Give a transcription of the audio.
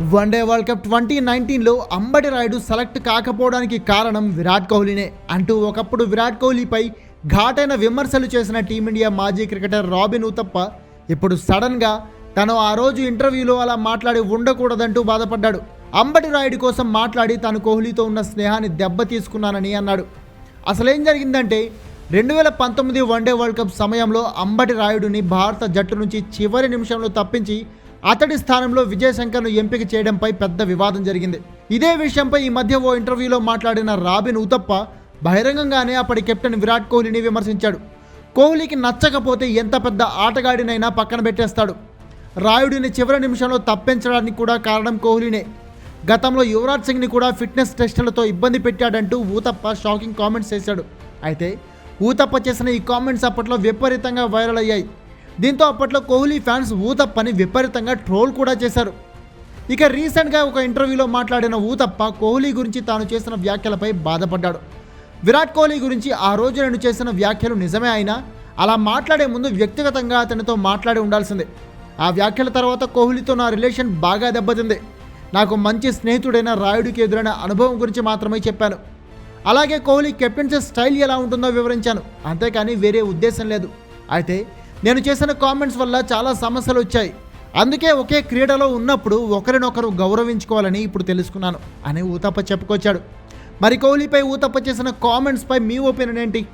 One day world cup twenty నైన్టీన్లో Ambati Rayudu select కాకపోవడానికి కారణం విరాట్ కోహ్లీనే. అంటూ ఒకప్పుడు విరాట్ కోహ్లీపై ఘాటైన విమర్శలు చేసిన టీమిండియా మాజీ క్రికెటర్ రాబిన్ ఉతప్ప ఇప్పుడు సడన్గా తను ఆ రోజు ఇంటర్వ్యూలో అలా మాట్లాడి ఉండకూడదంటూ బాధపడ్డాడు. అంబటి రాయుడు కోసం మాట్లాడి తాను కోహ్లీతో ఉన్న స్నేహాన్ని దెబ్బ తీసుకున్నానని అన్నాడు. అసలేం జరిగిందంటే రెండు వేల పంతొమ్మిది వన్డే వరల్డ్ కప్ సమయంలో అంబటి రాయుడుని భారత జట్టు నుంచి చివరి నిమిషంలో తప్పించి అతడి స్థానంలో విజయశంకర్ను ఎంపిక చేయడంపై పెద్ద వివాదం జరిగింది. ఇదే విషయంపై ఈ మధ్య ఓ ఇంటర్వ్యూలో మాట్లాడిన రాబిన్ ఉతప్ప బహిరంగంగానే అప్పటి కెప్టెన్ విరాట్ కోహ్లీని విమర్శించాడు. కోహ్లీకి నచ్చకపోతే ఎంత పెద్ద ఆటగాడినైనా పక్కన పెట్టేస్తాడు. రాయుడిని చివరి నిమిషంలో తప్పించడానికి కూడా కారణం కోహ్లీనే. గతంలో యువరాజ్ సింగ్ని కూడా ఫిట్నెస్ టెస్టులతో ఇబ్బంది పెట్టాడంటూ ఊతప్ప షాకింగ్ కామెంట్స్ చేశాడు. అయితే ఊతప్ప చేసిన ఈ కామెంట్స్ అప్పట్లో విపరీతంగా వైరల్ అయ్యాయి. దీంతో అప్పట్లో కోహ్లీ ఫ్యాన్స్ ఊతప్పని విపరీతంగా ట్రోల్ కూడా చేశారు. ఇక రీసెంట్గా ఒక ఇంటర్వ్యూలో మాట్లాడిన ఊతప్ప కోహ్లీ గురించి తాను చేసిన వ్యాఖ్యలపై బాధపడ్డాడు. విరాట్ కోహ్లీ గురించి ఆ రోజు నేను చేసిన వ్యాఖ్యలు నిజమే అయినా అలా మాట్లాడే ముందు వ్యక్తిగతంగా అతనితో మాట్లాడి ఉండాల్సిందే. ఆ వ్యాఖ్యల తర్వాత కోహ్లీతో నా రిలేషన్ బాగా దెబ్బతింది. నాకు మంచి స్నేహితుడైన రాయుడికి ఎదురైన అనుభవం గురించి మాత్రమే చెప్పాను. అలాగే కోహ్లీ కెప్టెన్సీ స్టైల్ ఎలా ఉంటుందో వివరించాను. అంతేకాని వేరే ఉద్దేశం లేదు. అయితే నేను చేసిన కామెంట్స్ వల్ల చాలా సమస్యలు వచ్చాయి. అందుకే ఒకే క్రీడలో ఉన్నప్పుడు ఒకరినొకరు గౌరవించుకోవాలని ఇప్పుడు తెలుసుకున్నాను అని ఊతప్ప చెప్పుకొచ్చాడు. మరి కోహ్లీపై ఊతప్ప చేసిన కామెంట్స్పై మీ ఒపీనియన్ ఏంటి?